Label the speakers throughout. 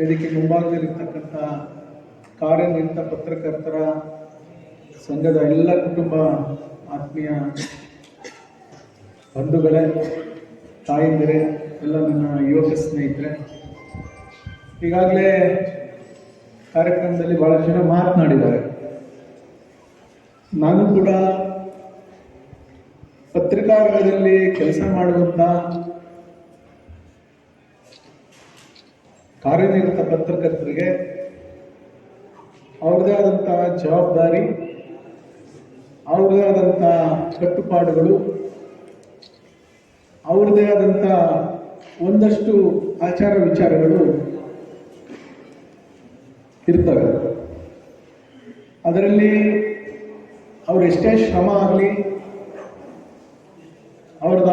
Speaker 1: ವೇದಿಕೆ ಮುಂಭಾಗದಲ್ಲಿರ್ತಕ್ಕಂಥ ಕಾರ್ಯನಿರತ ಪತ್ರಕರ್ತರ ಸಂಘದ ಎಲ್ಲ ಕುಟುಂಬ ಆತ್ಮೀಯ ಬಂಧುಗಳೇ, ತಾಯಿಂದರೆ, ಎಲ್ಲ ನನ್ನ ಯುವಕ ಸ್ನೇಹಿತರೆ, ಈಗಾಗಲೇ ಕಾರ್ಯಕ್ರಮದಲ್ಲಿ ಭಾಳಷ್ಟು ಜನ ಮಾತನಾಡಿದ್ದಾರೆ. ನಾನು ಕೂಡ ಪತ್ರಿಕಾ ರಂಗದಲ್ಲಿ ಕೆಲಸ ಮಾಡುವಂತ ಕಾರ್ಯನಿರತ ಪತ್ರಕರ್ತರಿಗೆ ಅವ್ರದೇ ಆದಂಥ ಜವಾಬ್ದಾರಿ, ಅವ್ರದೇ ಆದಂಥ ಕಟ್ಟುಪಾಡುಗಳು, ಅವ್ರದೇ ಆದಂಥ ಒಂದಷ್ಟು ಆಚಾರ ವಿಚಾರಗಳು ಇರ್ತವೆ. ಅದರಲ್ಲಿ ಅವ್ರು ಎಷ್ಟೇ ಶ್ರಮ ಆಗಲಿ, ಅವ್ರದ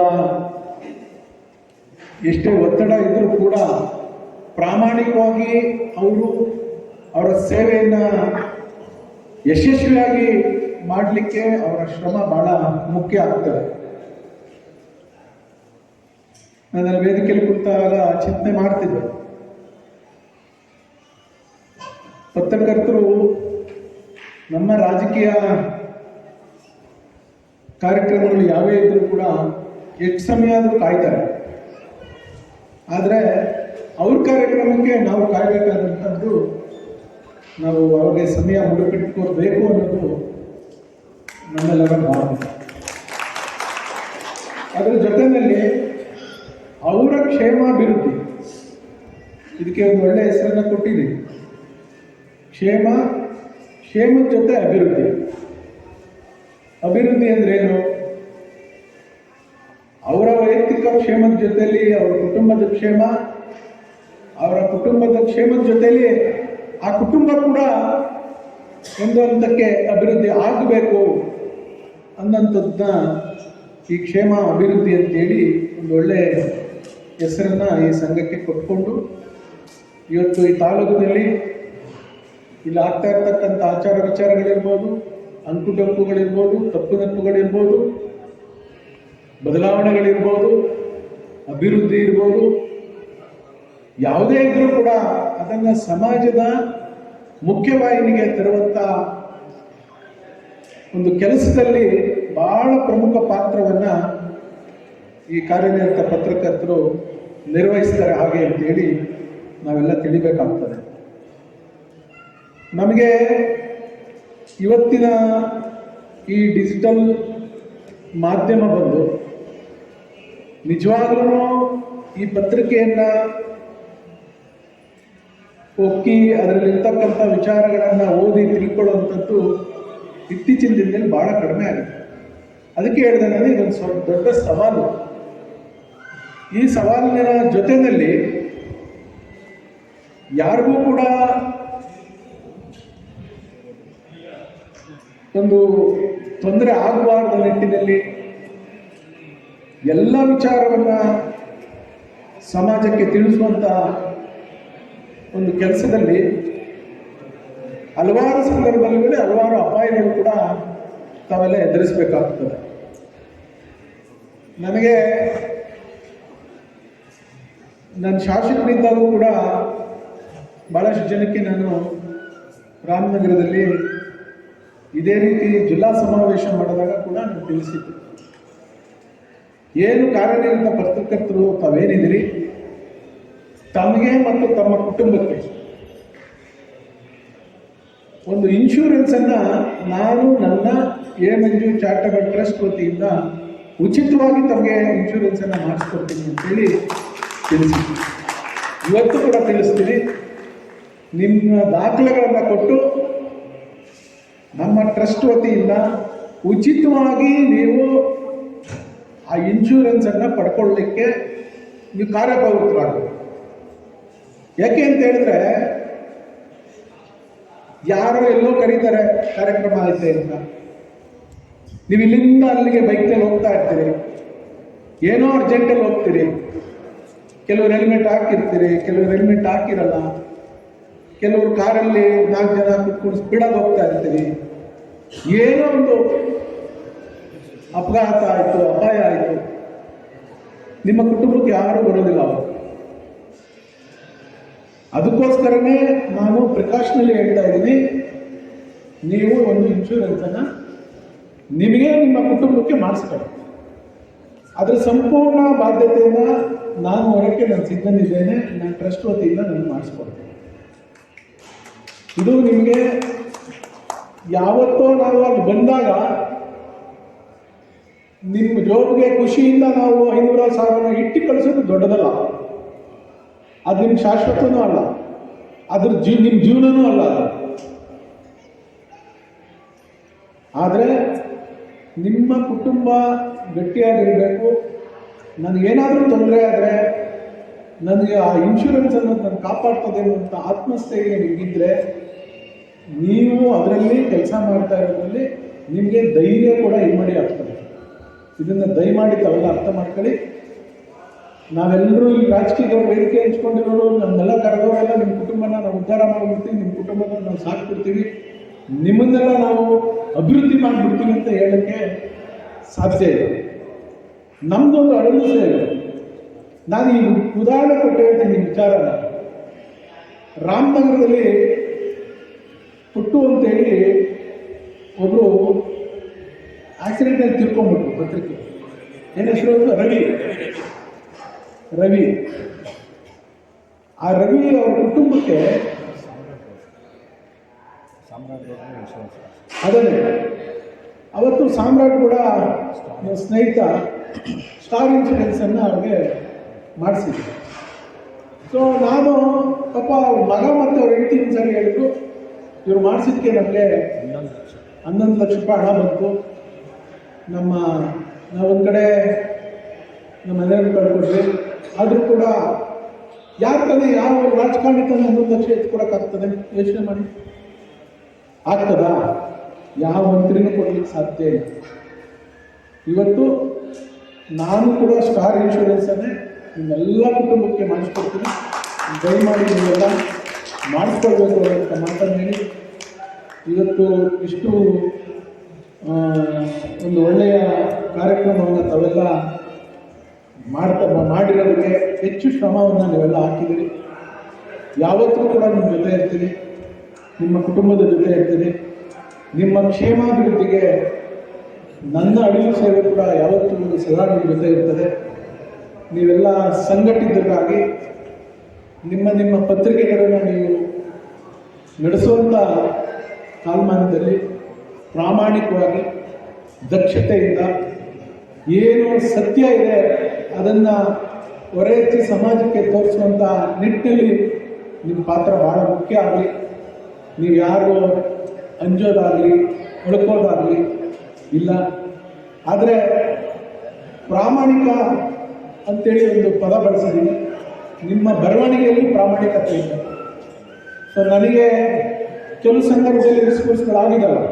Speaker 1: ಎಷ್ಟೇ ಒತ್ತಡ ಇದ್ರೂ ಕೂಡ ಪ್ರಾಮಾಣಿಕವಾಗಿ ಅವರು ಅವರ ಸೇವೆಯನ್ನು ಯಶಸ್ವಿಯಾಗಿ ಮಾಡಲಿಕ್ಕೆ ಅವರ ಶ್ರಮ ಬಹಳ ಮುಖ್ಯ ಆಗ್ತದೆ. ನಾನು ವೇದಿಕೆಯಲ್ಲಿ ಕುಳಿತಾಗ ಚಿಂತನೆ ಮಾಡ್ತಿದ್ದೆ. ಪತ್ರಕರ್ತರು ನಮ್ಮ ರಾಜಕೀಯ ಕಾರ್ಯಕ್ರಮಗಳು ಯಾವೇ ಇದ್ರೂ ಕೂಡ ಎಷ್ಟು ಸಮಯ ಆದರೂ ಕಾಯ್ತಾರೆ. ಆದರೆ ಅವ್ರ ಕಾರ್ಯಕ್ರಮಕ್ಕೆ ನಾವು ಕಾಯಬೇಕಾದಂಥದ್ದು ನಾವು ಅವ್ರಿಗೆ ಸಮಯ ಮುಡಿಪಿಟ್ಕೋಬೇಕು ಅನ್ನೋದು ನಮ್ಮೆಲ್ಲರ ಭಾವನೆ. ಅದರ ಜೊತೆಯಲ್ಲಿ ಅವರ ಕ್ಷೇಮಾಭಿವೃದ್ಧಿ. ಇದಕ್ಕೆ ಒಂದು ಒಳ್ಳೆಯ ಹೆಸರನ್ನು ಕೊಟ್ಟಿದ್ದೀವಿ ಕ್ಷೇಮ, ಕ್ಷೇಮದ ಜೊತೆ ಅಭಿವೃದ್ಧಿ. ಅಭಿವೃದ್ಧಿ ಅಂದ್ರೇನು? ಅವರ ವೈಯಕ್ತಿಕ ಕ್ಷೇಮದ ಜೊತೆಯಲ್ಲಿ ಅವರ ಕುಟುಂಬದ ಕ್ಷೇಮ ಅವರ ಕುಟುಂಬದ ಕ್ಷೇಮದ ಜೊತೆಯಲ್ಲಿ ಆ ಕುಟುಂಬ ಕೂಡ ಒಂದು ಹಂತಕ್ಕೆ ಅಭಿವೃದ್ಧಿ ಆಗಬೇಕು ಅನ್ನೋಂಥದ್ದನ್ನ ಈ ಕ್ಷೇಮ ಅಭಿವೃದ್ಧಿ ಅಂತೇಳಿ ಒಂದು ಒಳ್ಳೆ ಹೆಸರನ್ನ ಈ ಸಂಘಕ್ಕೆ ಕೊಟ್ಕೊಂಡು ಇವತ್ತು ಈ ತಾಲೂಕಿನಲ್ಲಿ ಇಲ್ಲಿ ಆಗ್ತಾ ಇರ್ತಕ್ಕಂಥ ಆಚಾರ ವಿಚಾರಗಳಿರ್ಬೋದು ಅಂಕುಡಂಪುಗಳಿರ್ಬೋದು ತಪ್ಪು ತಪ್ಪುಗಳಿರ್ಬೋದು, ಬದಲಾವಣೆಗಳಿರ್ಬೋದು, ಅಭಿವೃದ್ಧಿ ಇರ್ಬೋದು ಯಾವುದೇ ಇದ್ರೂ ಕೂಡ ಅದನ್ನು ಸಮಾಜದ ಮುಖ್ಯವಾಹಿನಿಗೆ ತರುವಂಥ ಒಂದು ಕೆಲಸದಲ್ಲಿ ಬಹಳ ಪ್ರಮುಖ ಪಾತ್ರವನ್ನು ಈ ಕಾರ್ಯನಿರತ ಪತ್ರಕರ್ತರು ನಿರ್ವಹಿಸ್ತಾರೆ ಹಾಗೆ ಅಂತೇಳಿ ನಾವೆಲ್ಲ ತಿಳಿಬೇಕಾಗ್ತದೆ. ನಮಗೆ ಇವತ್ತಿನ ಈ ಡಿಜಿಟಲ್ ಮಾಧ್ಯಮ ಬಂದು ನಿಜವಾಗ್ಲೂ ಈ ಪತ್ರಿಕೆಯನ್ನು ಒಕ್ಕಿ ಅದರಲ್ಲಿರ್ತಕ್ಕಂಥ ವಿಚಾರಗಳನ್ನು ಓದಿ ತಿಳ್ಕೊಳ್ಳುವಂಥದ್ದು ಇತ್ತೀಚಿನ ದಿನದಲ್ಲಿ ಬಹಳ ಕಡಿಮೆ ಆಗಿದೆ. ಅದಕ್ಕೆ ಹೇಳಿದೆ ನಾನು ಇದೊಂದು ಸ್ವಲ್ಪ ದೊಡ್ಡ ಸವಾಲು. ಈ ಸವಾಲಿನ ಜೊತೆಯಲ್ಲಿ ಯಾರಿಗೂ ಕೂಡ ಒಂದು ತೊಂದರೆ ಆಗಬಾರದ ನಿಟ್ಟಿನಲ್ಲಿ ಎಲ್ಲ ವಿಚಾರವನ್ನ ಸಮಾಜಕ್ಕೆ ತಿಳಿಸುವಂತ ಒಂದು ಕೆಲಸದಲ್ಲಿ ಹಲವಾರು ಸಂದರ್ಭಗಳಲ್ಲಿ ಹಲವಾರು ಅಪಾಯಗಳು ಕೂಡ ತಾವೆಲ್ಲ ಎದುರಿಸಬೇಕಾಗ್ತದೆ. ನನಗೆ ನನ್ನ ಶಾಸಕರಿದ್ದಾಗೂ ಕೂಡ ಭಾಳಷ್ಟು ಜನಕ್ಕೆ ನಾನು ರಾಮನಗರದಲ್ಲಿ ಇದೇ ರೀತಿ ಜಿಲ್ಲಾ ಸಮಾವೇಶ ಮಾಡಿದಾಗ ಕೂಡ ನಾನು ತಿಳಿಸಿದ್ದೆ. ಏನು ಕಾರ್ಯನಿರತ ಪತ್ರಕರ್ತರು ತಾವೇನಿದ್ದೀರಿ? ತಮಗೆ ಮತ್ತು ತಮ್ಮ ಕುಟುಂಬಕ್ಕೆ. ಒಂದು ಇನ್ಶೂರೆನ್ಸ್ ಅನ್ನ ನಾನು ನನ್ನ M N G charitable trust ವತಿಯಿಂದ ಉಚಿತವಾಗಿ ತಮಗೆ ಇನ್ಶೂರೆನ್ಸ್ ಅನ್ನ ಮಾಡಿಸ್ಕೊಡ್ತೀನಿ ಅಂತೇಳಿ ತಿಳಿಸಿದ್ವಿ ಇವತ್ತು ಕೂಡ ತಿಳಿಸ್ತೀನಿ. ನಿಮ್ಮ ದಾಖಲೆಗಳನ್ನು ಕೊಟ್ಟು ನಮ್ಮ ಟ್ರಸ್ಟ್ ವತಿಯಿಂದ ಉಚಿತವಾಗಿ ನೀವು ಆ ಇನ್ಶೂರೆನ್ಸ್ ಅನ್ನ ಪಡ್ಕೊಳ್ಳಿಕ್ಕೆ ನೀವು ಕಾರ್ಯಪ್ರವೃತ್ತರಾಗಬೇಕು. ಯಾಕೆ ಅಂತ ಹೇಳಿದ್ರೆ ಯಾರೋ ಎಲ್ಲೋ ಕರೀತಾರೆ ಕಾರ್ಯಕ್ರಮ ಐತೆ ಅಂತ ನೀವು ಇಲ್ಲಿಂದ ಅಲ್ಲಿಗೆ ಬೈಕ್ನಲ್ಲಿ ಹೋಗ್ತಾ ಇರ್ತೀರಿ. ಏನೋ ಅರ್ಜೆಂಟಲ್ಲಿ ಹೋಗ್ತೀರಿ. ಕೆಲವರು ಹೆಲ್ಮೆಟ್ ಹಾಕಿರ್ತೀರಿ, ಕೆಲವರು ಹೆಲ್ಮೆಟ್ ಹಾಕಿರಲ್ಲ. ಕೆಲವರು ಕಾರಲ್ಲಿ ನಾಲ್ಕು ಜನ ಕುತ್ಕೊಂಡು ಸ್ಪೀಡಾಗಿ ಹೋಗ್ತಾ ಇರ್ತೀರಿ. ಏನೋ ಒಂದು ಅಪಘಾತ ಆಯಿತು, ಅಪಾಯ ಆಯಿತು. ನಿಮ್ಮ ಕುಟುಂಬಕ್ಕೆ ಯಾರು ಬರೋದಿಲ್ಲ ಅವರು. ಅದಕ್ಕೋಸ್ಕರನೇ ನಾನು ಪ್ರಿಕಾಷನಲ್ಲಿ ಹೇಳ್ತಾ ಇದ್ದೀನಿ, ನೀವು ಒಂದು ಇನ್ಶೂರೆನ್ಸನ್ನು ನಿಮಗೆ ನಿಮ್ಮ ಕುಟುಂಬಕ್ಕೆ ಮಾಡಿಸ್ಕೊಳ್ಳಿ ಅದರ ಸಂಪೂರ್ಣ ಬಾಧ್ಯತೆಯನ್ನು ನಾನು ಹೊರಕ್ಕೆ ನಾನು ಸಿದ್ಧನಿದ್ದೇನೆ ನಾನು ಟ್ರಸ್ಟ್ ವತಿಯಿಂದ ನಾನು ಮಾಡಿಸ್ಕೊಡ್ತೀನಿ ಇದು ನಿಮಗೆ ಯಾವತ್ತೋ ನಾವು ಅಲ್ಲಿ ಬಂದಾಗ ನಿಮ್ಮ ಜೋಬ್ಗೆ ಖುಷಿಯಿಂದ ನಾವು ಐನೂರ ಸಾವಿರ ಇಟ್ಟು ಕಳಿಸೋದು ದೊಡ್ಡದಲ್ಲ. ಅದು ನಿಮ್ಮ ಶಾಶ್ವತನೂ ಅಲ್ಲ. ಅದ್ರ ಜೀ ನಿಮ್ಮ ಜೀವನನೂ ಅಲ್ಲ ಅದು. ಆದರೆ ನಿಮ್ಮ ಕುಟುಂಬ ಗಟ್ಟಿಯಾಗಿರಬೇಕು. ನನಗೇನಾದರೂ ತೊಂದರೆ ಆದರೆ ನನಗೆ ಆ ಇನ್ಶೂರೆನ್ಸ್ ಅನ್ನೋದು ನಾನು ಕಾಪಾಡ್ತದೆ ಅನ್ನುವಂಥ ಆತ್ಮಸ್ಥೈರ್ಯ ನಿಮಗಿದ್ರೆ ನೀವು ಅದರಲ್ಲಿ ಕೆಲಸ ಮಾಡ್ತಾ ಇರೋದ್ರಲ್ಲಿ ನಿಮಗೆ ಧೈರ್ಯ ಕೂಡ ಇಮ್ಮಡಿ ಆಗ್ತದೆ. ಇದನ್ನು ದಯಮಾಡಿ ತಾವೆಲ್ಲ ಅರ್ಥ ಮಾಡ್ಕೊಳ್ಳಿ. ನಾವೆಲ್ಲರೂ ಈ ರಾಜಕೀಯದವ್ರು ವೇದಿಕೆ ಹಂಚ್ಕೊಂಡಿರೋರು, ನಮ್ಮೆಲ್ಲ ಕರೆದವರೆಲ್ಲ ನಿಮ್ಮ ಕುಟುಂಬನ ನಾವು ಉದ್ಧಾರ ಮಾಡಿಬಿಡ್ತೀವಿ ನಿಮ್ಮ ಕುಟುಂಬನ ನಾವು ಸಾಕ್ಬಿಡ್ತೀವಿ. ನಿಮ್ಮನ್ನೆಲ್ಲ ನಾವು ಅಭಿವೃದ್ಧಿ ಮಾಡಿಬಿಡ್ತೀವಿ ಅಂತ ಹೇಳಕ್ಕೆ ಸಾಧ್ಯ ಇಲ್ಲ. ನಮ್ದೊಂದು ಅಡಲು ಇದೆ. ನಾನು ಈ ಉದಾಹರಣೆ ಕೊಟ್ಟು ಹೇಳ್ತೀನಿ ವಿಚಾರ. ರಾಮನಗರದಲ್ಲಿ ಪುಟ್ಟು ಅಂತೇಳಿ ಒಬ್ಬರು ಆಕ್ಸಿಡೆಂಟಲ್ಲಿ ತಿಳ್ಕೊಂಡ್ಬಿಟ್ರು ಪತ್ರಿಕೆ. ಏನು ಹೆಸರು? ರವಿ. ರವಿ. ಆ ರವಿ ಅವರ ಕುಟುಂಬಕ್ಕೆ ಅದನ್ನೇ. ಅವತ್ತು ಸಾಮ್ರಾಟ್ ಕೂಡ ಸ್ನೇಹಿತ ಸ್ಟಾರ್ ಇನ್ಶೂರೆನ್ಸನ್ನು ಅವ್ರಿಗೆ ಮಾಡಿಸಿದ್ರು. ಸೊ ನಾನು ಪಾಪ ಅವ್ರ ಮಗ ಮತ್ತು ಅವ್ರ ಹೆಂಡತಿ ಸರಿ ಹೇಳಿದ್ರು, ಇವ್ರು ಮಾಡಿಸಿದ್ಕೆ ನಮಗೆ ಹನ್ನೊಂದು ಲಕ್ಷ ರೂಪಾಯಿ ಹಣ ಬಂತು. ನಮ್ಮ ನಾವು ಒಂದು ಕಡೆ ನಮ್ಮ ಮನೆಯಲ್ಲಿ ಕಳ್ಕೊಟ್ವಿ ಆದರೂ ಕೂಡ ಯಾರು ತಾನೇ ಯಾವ ರಾಜಕಾರಣಿ ತಾನೇ ಹನ್ನೊಂದು ಲಕ್ಷ ಎತ್ತು ಕೊಡೋಕ್ಕಾಗ್ತದೆ ಯೋಚನೆ ಮಾಡಿ. ಆಗ್ತದಾ? ಯಾವ ಮಂತ್ರಿನೂ ಕೊಡಲಿಕ್ಕೆ ಸಾಧ್ಯ ಇಲ್ಲ. ಇವತ್ತು ನಾನು ಕೂಡ ಸ್ಟಾರ್ ಇನ್ಶೂರೆನ್ಸನ್ನೇ ನಿಮ್ಮೆಲ್ಲ ಕುಟುಂಬಕ್ಕೆ ಮಾಡಿಸ್ಕೊಡ್ತೀನಿ. ದಯಮಾಡಿ ನೀವೆಲ್ಲ ಮಾಡಿಸ್ಕೊಳ್ಬೇಕು ಅಂತ ಮಾತನ್ನು ಹೇಳಿ. ಇವತ್ತು ಇಷ್ಟು ಒಂದು ಒಳ್ಳೆಯ ಕಾರ್ಯಕ್ರಮವನ್ನು ತಾವೆಲ್ಲ ಮಾಡ್ತಾ ಮಾಡಿರೋದಕ್ಕೆ ಹೆಚ್ಚು ಶ್ರಮವನ್ನು ನೀವೆಲ್ಲ ಹಾಕಿದ್ದೀರಿ. ಯಾವತ್ತೂ ಕೂಡ ನಿಮ್ಮ ಜೊತೆ ಇರ್ತೀನಿ ನಿಮ್ಮ ಕುಟುಂಬದ ಜೊತೆ ಇರ್ತೀನಿ ನಿಮ್ಮ ಕ್ಷೇಮಾಭಿವೃದ್ಧಿಗೆ ನನ್ನ ಅಡಿಲು ಸೇವೆ ಕೂಡ ಯಾವತ್ತೂ ಸದಾ ನಿಮ್ಮ ಜೊತೆ ಇರ್ತದೆ. ನೀವೆಲ್ಲ ಸಂಘಟಿತರಾಗಿ ನಿಮ್ಮ ನಿಮ್ಮ ಪತ್ರಿಕೆಗಳನ್ನು ನೀವು ನಡೆಸುವಂಥ ಕಾಲಮಾನದಲ್ಲಿ ಪ್ರಾಮಾಣಿಕವಾಗಿ ದಕ್ಷತೆಯಿಂದ ಏನು ಸತ್ಯ ಇದೆ ಅದನ್ನು ಹೊರ ಎತ್ತಿ ಸಮಾಜಕ್ಕೆ ತೋರಿಸುವಂಥ ನಿಟ್ಟಿನಲ್ಲಿ ನಿಮ್ಮ ಪಾತ್ರ ಭಾಳ ಮುಖ್ಯ ಆಗಲಿ. ನೀವು ಯಾರು ಅಂಜೋದಾಗಲಿ ಉಳ್ಕೋದಾಗಲಿ ಇಲ್ಲ. ಆದರೆ ಪ್ರಾಮಾಣಿಕ ಅಂತೇಳಿ ಒಂದು ಪದ ಬಳಸಿದ್ದೀನಿ ನಿಮ್ಮ ಬರವಣಿಗೆಯಲ್ಲಿ ಪ್ರಾಮಾಣಿಕತೆ ಇದೆ. ಸೊ ನನಗೆ ಕೆಲವು ಸಂದರ್ಭದಲ್ಲಿ ರಿಸ್ಪಾನ್ಸ್ಗಳಾಗಿದ್ದಾವೆ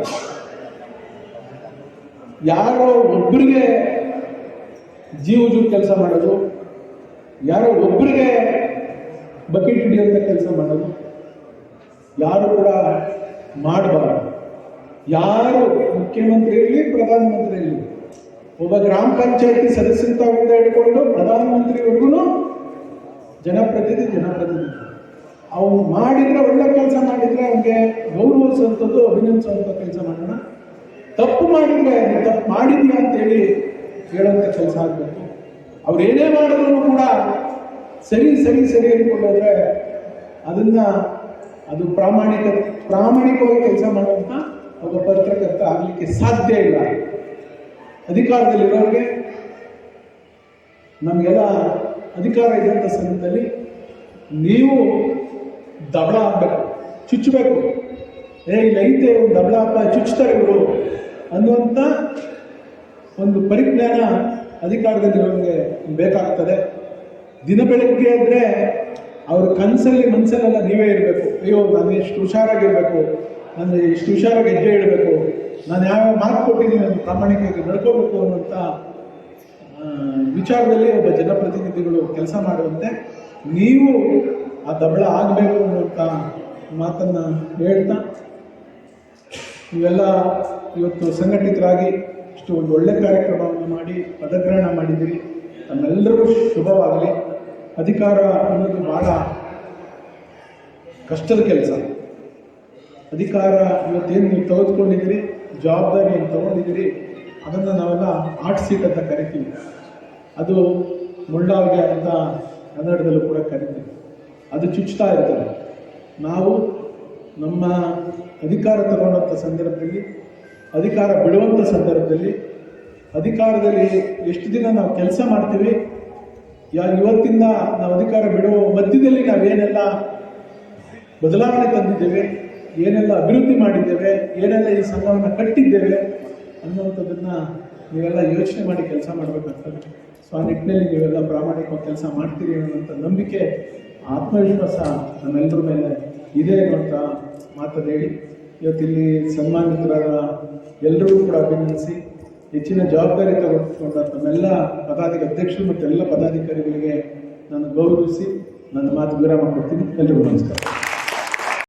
Speaker 1: ಯಾರೋ ಒಬ್ಬರಿಗೆ ಜೀವ ಜೀವ ಕೆಲಸ ಮಾಡೋದು, ಯಾರೋ ಒಬ್ಬರಿಗೆ ಬಕೆಟ್ ಹಿಡಿಯುವಂಥ ಕೆಲಸ ಮಾಡೋದು, ಯಾರು ಕೂಡ ಮಾಡಬಾರ್ದು. ಯಾರು ಮುಖ್ಯಮಂತ್ರಿ ಇರಲಿ ಪ್ರಧಾನಮಂತ್ರಿ ಇರಲಿ ಒಬ್ಬ ಗ್ರಾಮ ಪಂಚಾಯತಿ ಸದಸ್ಯಂತವಿಂದ ಹಿಡ್ಕೊಂಡು ಪ್ರಧಾನಮಂತ್ರಿವರೆಗೂ ಜನಪ್ರತಿನಿಧಿ ಜನಪ್ರತಿನಿಧಿ. ಅವನು ಮಾಡಿದರೆ ಒಳ್ಳೆ ಕೆಲಸ ಮಾಡಿದರೆ ಅವನಿಗೆ ಗೌರವಿಸುವಂಥದ್ದು, ಅಭಿನಂದಿಸುವಂಥ ಕೆಲಸ ಮಾಡೋಣ. ತಪ್ಪು ಮಾಡಿದರೆ ತಪ್ಪು ಮಾಡಿದ್ಯಾ ಅಂತೇಳಿ ಹೇಳುವಂಥ ಕೆಲಸ ಆಗಬೇಕು. ಅವ್ರು ಏನೇ ಮಾಡಿದ್ರು ಕೂಡ ಸರಿ ಸರಿ ಸರಿ ಅಂದ್ಕೊಂಡೋದ್ರೆ ಅದನ್ನು ಅದು ಪ್ರಾಮಾಣಿಕ, ಪ್ರಾಮಾಣಿಕವಾಗಿ ಕೆಲಸ ಮಾಡುವಂಥ ಒಬ್ಬ ಪತ್ರಕರ್ತ ಆಗಲಿಕ್ಕೆ ಸಾಧ್ಯ ಇಲ್ಲ. ಅಧಿಕಾರದಲ್ಲಿರೋರಿಗೆ ನಮಗೆಲ್ಲ ಅಧಿಕಾರ ಇದ್ದಂಥ ಸಮಯದಲ್ಲಿ ನೀವು ದಬಳ ಆಗಬೇಕು. ಚುಚ್ಚಬೇಕು. ಏ, ಇಲ್ಲ, ಐತೆ ಒಂದು ದಬಳ ಹಬ್ಬ ಚುಚ್ತಾರೆ ಇವರು ಅನ್ನುವಂಥ ಒಂದು ಪರಿಜ್ಞಾನ ಅಧಿಕಾರದಲ್ಲಿರೋರಿಗೆ ಬೇಕಾಗ್ತದೆ. ದಿನ ಬೆಳಗ್ಗೆ ಅಂದರೆ ಅವ್ರ ಕನಸಲ್ಲಿ ಮನಸ್ಸಲ್ಲೆಲ್ಲ ನೀವೇ ಇರಬೇಕು. ಅಯ್ಯೋ, ನಾನು ಎಷ್ಟು ಹುಷಾರಾಗಿರಬೇಕು. ನಾನು ಎಷ್ಟು ಹುಷಾರಾಗಿ ಹೆಜ್ಜೆ ಇಡಬೇಕು. ನಾನು ಯಾವ ಮಾತು ಕೊಟ್ಟಿದ್ದೀನಿ ನಾನು ಪ್ರಾಮಾಣಿಕವಾಗಿ ನಡ್ಕೋಬೇಕು ಅನ್ನುವಂಥ ವಿಚಾರದಲ್ಲಿ ಒಬ್ಬ ಜನಪ್ರತಿನಿಧಿಗಳು ಕೆಲಸ ಮಾಡುವಂತೆ ನೀವು ಆ ದಬಳ ಆಗಬೇಕು ಅನ್ನುವಂಥ ಮಾತನ್ನು ಹೇಳ್ತಾ ಇವೆಲ್ಲ ಇವತ್ತು ಸಂಘಟಿತರಾಗಿ ಇಷ್ಟು ಒಂದು ಒಳ್ಳೆ ಕಾರ್ಯಕ್ರಮವನ್ನು ಮಾಡಿ, ಪದಗ್ರಹಣ ಮಾಡಿದ್ದೀರಿ ತಮ್ಮೆಲ್ಲರಿಗೂ ಶುಭವಾಗಲಿ. ಅಧಿಕಾರ ಅನ್ನೋದು ಭಾಳ ಕಷ್ಟದ ಕೆಲಸ. ಅಧಿಕಾರ ಇವತ್ತೇನು ನೀವು ತೆಗೆದುಕೊಂಡಿದ್ದೀರಿ, ಜವಾಬ್ದಾರಿ ಏನು ತಗೊಂಡಿದ್ದೀರಿ, ಅದನ್ನು ನಾವೆಲ್ಲ ಆರ್ಟ್ ಸೀಟ್ ಅಂತ ಕರಿತೀವಿ. ಅದು ಮುಳ್ಳಾವಿಗೆ ಅಂತ ಕನ್ನಡದಲ್ಲೂ ಕೂಡ ಕರಿತೀವಿ. ಅದು ಚುಚ್ತಾ ಇರ್ತದೆ. ನಾವು ನಮ್ಮ ಅಧಿಕಾರ ತಗೊಂಡಂಥ ಸಂದರ್ಭದಲ್ಲಿ ಅಧಿಕಾರ ಬಿಡುವಂಥ ಸಂದರ್ಭದಲ್ಲಿ ಅಧಿಕಾರದಲ್ಲಿ ಎಷ್ಟು ದಿನ ನಾವು ಕೆಲಸ ಮಾಡ್ತೀವಿ? ಯಾ ಇವತ್ತಿಂದ ನಾವು ಅಧಿಕಾರ ಬಿಡುವ ಮಧ್ಯದಲ್ಲಿ ನಾವೇನೆಲ್ಲ ಬದಲಾವಣೆ ತಂದಿದ್ದೇವೆ, ಏನೆಲ್ಲ ಅಭಿವೃದ್ಧಿ ಮಾಡಿದ್ದೇವೆ, ಏನೆಲ್ಲ ಈ ಸಂಘವನ್ನು ಕಟ್ಟಿದ್ದೇವೆ ಅನ್ನುವಂಥದ್ದನ್ನು ನೀವೆಲ್ಲ ಯೋಚನೆ ಮಾಡಿ ಕೆಲಸ ಮಾಡಬೇಕಾಗ್ತದೆ ಸೊ ಆ ನಿಟ್ಟಿನಲ್ಲಿ ನೀವೆಲ್ಲ ಪ್ರಾಮಾಣಿಕವಾಗಿ ಕೆಲಸ ಮಾಡ್ತೀರಿ ಅನ್ನುವಂಥ ನಂಬಿಕೆ, ಆತ್ಮವಿಶ್ವಾಸ ನಮ್ಮೆಲ್ಲರ ಮೇಲೆ ಇದೆ ಅನ್ನುವಂಥ ಮಾತನ್ನು ಹೇಳಿ. ಇವತ್ತಿಲ್ಲಿ ಸನ್ಮಾನಿತರಾದ ಎಲ್ಲರಿಗೂ ಕೂಡ ಅಭಿನಂದಿಸಿ, ಹೆಚ್ಚಿನ ಜವಾಬ್ದಾರಿ ತಗೊಂಡ ತಮ್ಮೆಲ್ಲ ಪದಾಧಿಕ ಅಧ್ಯಕ್ಷರು ಮತ್ತು ಎಲ್ಲ ಪದಾಧಿಕಾರಿಗಳಿಗೆ ನಾನು ಗೌರವಿಸಿ ನನ್ನ ಮಾತು ವಿರಾಮ ಕೊಡ್ತೀನಿ. ಎಲ್ರಿಗೂ ನಮಸ್ಕಾರ.